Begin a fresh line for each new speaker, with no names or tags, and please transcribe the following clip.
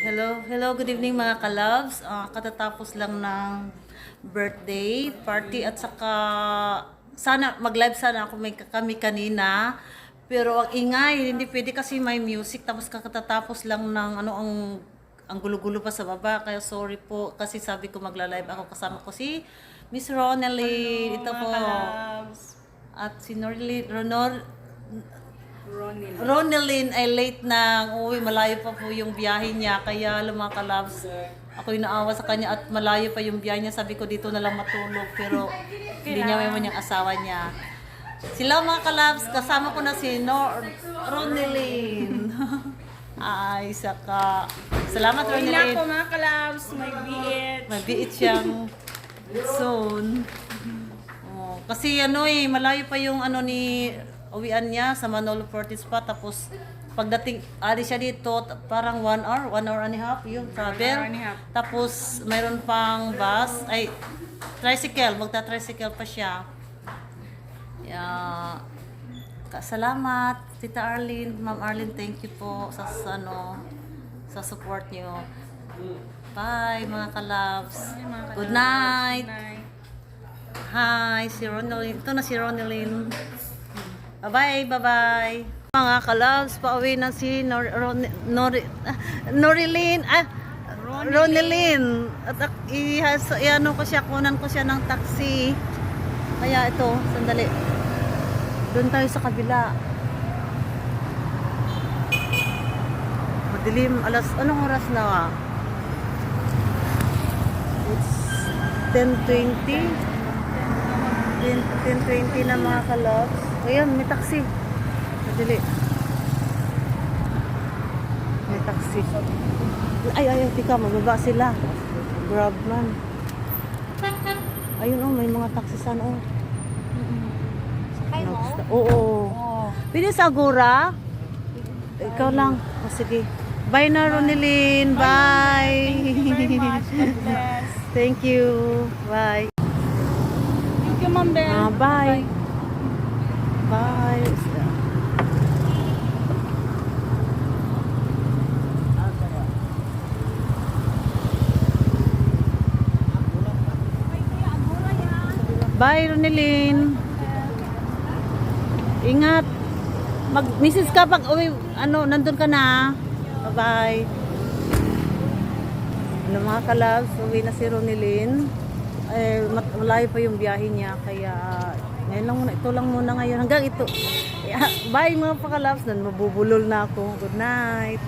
Hello, hello, good evening mga kalabs. Ah, katatapos lang ng birthday party at saka sana mag-live sana ako may kami kanina. Pero ang ingay, hindi pwede kasi may music tapos kakatatapos lang ng ano ang ang gulo-gulo pa sa baba kaya sorry po kasi sabi ko magla-live ako kasama ko si Miss Ronelyn. Ito po. At si Norly, Ronor,
Ronin.
Ronelyn ay late na uwi, malayo pa po yung biyahe niya. Kaya alam mga kalabs, ako yung naawa sa kanya at malayo pa yung biyahe niya. Sabi ko dito na lang matulog pero hindi niya may yung asawa niya. Sila mga kalabs, kasama ko na si Nor Ronelyn. ay, saka. Salamat
na
Ronelyn.
ako mga kalabs, may biit.
Mabiit siyang soon. Oh, kasi ano eh, malayo pa yung ano ni uwian niya sa Manolo Fortis pa. Tapos pagdating, ali siya dito, parang one hour, one hour and a half yung travel. Tapos mayroon pang bus, ay tricycle, magta-tricycle pa siya. Yeah. Salamat, Tita Arlene, Ma'am Arlene, thank you po sa, sa ano, sa support niyo. Bye, mga kalabs.
Mga
Good night.
Good night.
Hi, si Ronaldin. Ito na si Ronaldin. Bye-bye, bye-bye. Mga kalabs, pauwi na si Nor Ron Nor ah, Norilyn. Ah, Ronelyn. At ak- ihas, iano ko siya, kunan ko siya ng taxi. Kaya ito, sandali. Doon tayo sa kabila. Madilim, alas, anong oras na nga? It's 10.20. 10.20 na mga kalabs. Ayan, may taxi. Madali. May taxi. Ay, ay, ay, tika, mababa sila. Grab man. Ayun oh, may mga taxi sana oh.
Sakay mo?
Oo.
Oo.
Pili sa Agora? Ikaw lang. O sige. Bye na, Ronilyn. Bye.
Thank you very much. God bless.
Thank you. Bye.
Thank you, Ma'am.
Ah, bye. Bye. Bye, Ronelyn. Ingat. Mag Mrs. ka pag uwi, ano, nandun ka na. Bye-bye. Ano mga kalabs, uwi na si Ronelyn. Eh, malayo pa yung biyahe niya, kaya ngayon lang muna, ito lang muna ngayon. Hanggang ito. Yeah, bye mga pakalabs, nan mabubulol na ako. Good night.